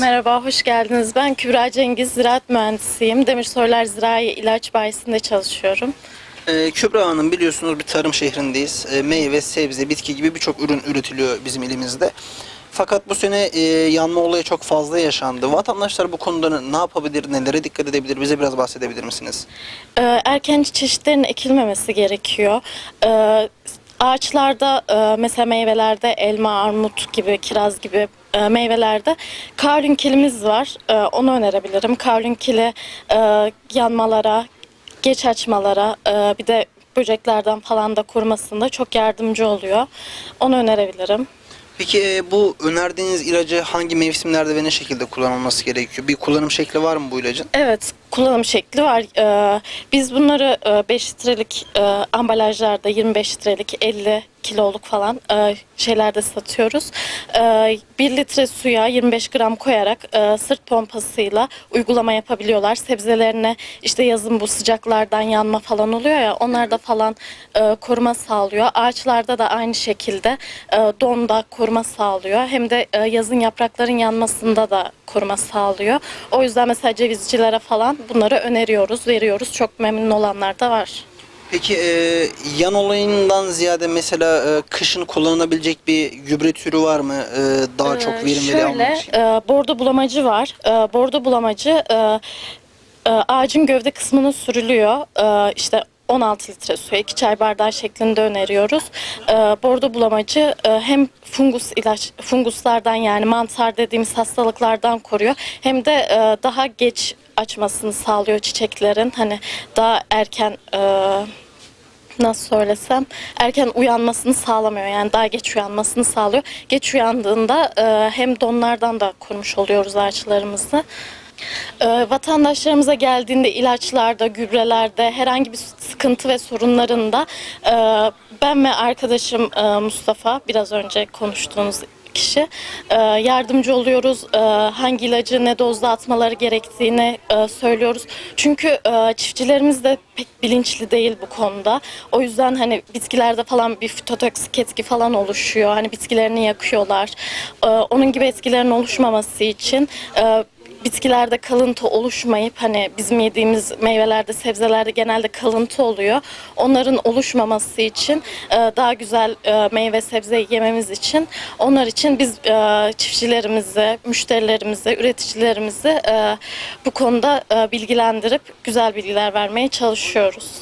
Merhaba, hoş geldiniz. Ben Kübra Cengiz, ziraat mühendisiyim. Demirsoylar Zirai İlaç Bayisi'nde çalışıyorum. Ee, Kübra Hanım biliyorsunuz bir tarım şehrindeyiz. Ee, meyve, sebze, bitki gibi birçok ürün üretiliyor bizim ilimizde. Fakat bu sene e, yanma olayı çok fazla yaşandı. Vatandaşlar bu konuda ne yapabilir, nelere dikkat edebilir? Bize biraz bahsedebilir misiniz? Ee, erken çeşitlerin ekilmemesi gerekiyor. Ee, ağaçlarda, e, mesela meyvelerde elma, armut gibi, kiraz gibi e, meyvelerde kaolünkilimiz var. E, onu önerebilirim. Kaolünkili e, yanmalara, geç açmalara, e, bir de böceklerden falan da korumasında çok yardımcı oluyor. Onu önerebilirim. Peki bu önerdiğiniz ilacı hangi mevsimlerde ve ne şekilde kullanılması gerekiyor? Bir kullanım şekli var mı bu ilacın? Evet, kullanım şekli var. Ee, biz bunları 5 litrelik e, ambalajlarda 25 litrelik 50 kiloluk falan e, şeylerde satıyoruz. E, 1 litre suya 25 gram koyarak e, sırt pompasıyla uygulama yapabiliyorlar. Sebzelerine işte yazın bu sıcaklardan yanma falan oluyor ya onlarda falan e, koruma sağlıyor. Ağaçlarda da aynı şekilde e, donda koruma sağlıyor. Hem de e, yazın yaprakların yanmasında da koruma sağlıyor. O yüzden mesela cevizcilere falan bunları öneriyoruz, veriyoruz. Çok memnun olanlar da var. Peki e, yan olayından ziyade mesela e, kışın kullanılabilecek bir gübre türü var mı? E, daha çok Ee, verimli Şöyle, almak için. e, bordo bulamacı var. E, bordo bulamacı e, e, ağacın gövde kısmına sürülüyor. E, işte 16 litre suya 2 çay bardağı şeklinde öneriyoruz. E, bordo bulamacı e, hem fungus ilaç funguslardan yani mantar dediğimiz hastalıklardan koruyor. Hem de e, daha geç açmasını sağlıyor çiçeklerin. Hani daha erken e, nasıl söylesem erken uyanmasını sağlamıyor. Yani daha geç uyanmasını sağlıyor. Geç uyandığında e, hem donlardan da korumuş oluyoruz ağaçlarımızı. E, vatandaşlarımıza geldiğinde ilaçlarda, gübrelerde herhangi bir sıkıntı ve sorunlarında e, ben ve arkadaşım e, Mustafa biraz önce konuştuğunuz kişi e, yardımcı oluyoruz. E, hangi ilacı ne dozda atmaları gerektiğini e, söylüyoruz. Çünkü e, çiftçilerimiz de pek bilinçli değil bu konuda. O yüzden hani bitkilerde falan bir fitotoksik etki falan oluşuyor. Hani bitkilerini yakıyorlar. E, onun gibi etkilerin oluşmaması için e, bitkilerde kalıntı oluşmayıp hani bizim yediğimiz meyvelerde, sebzelerde genelde kalıntı oluyor. Onların oluşmaması için e, daha güzel e, meyve sebze yememiz için onlar için biz e, çiftçilerimizi, müşterilerimizi, üreticilerimizi bu konuda bilgilendirip güzel bilgiler vermeye çalışıyoruz.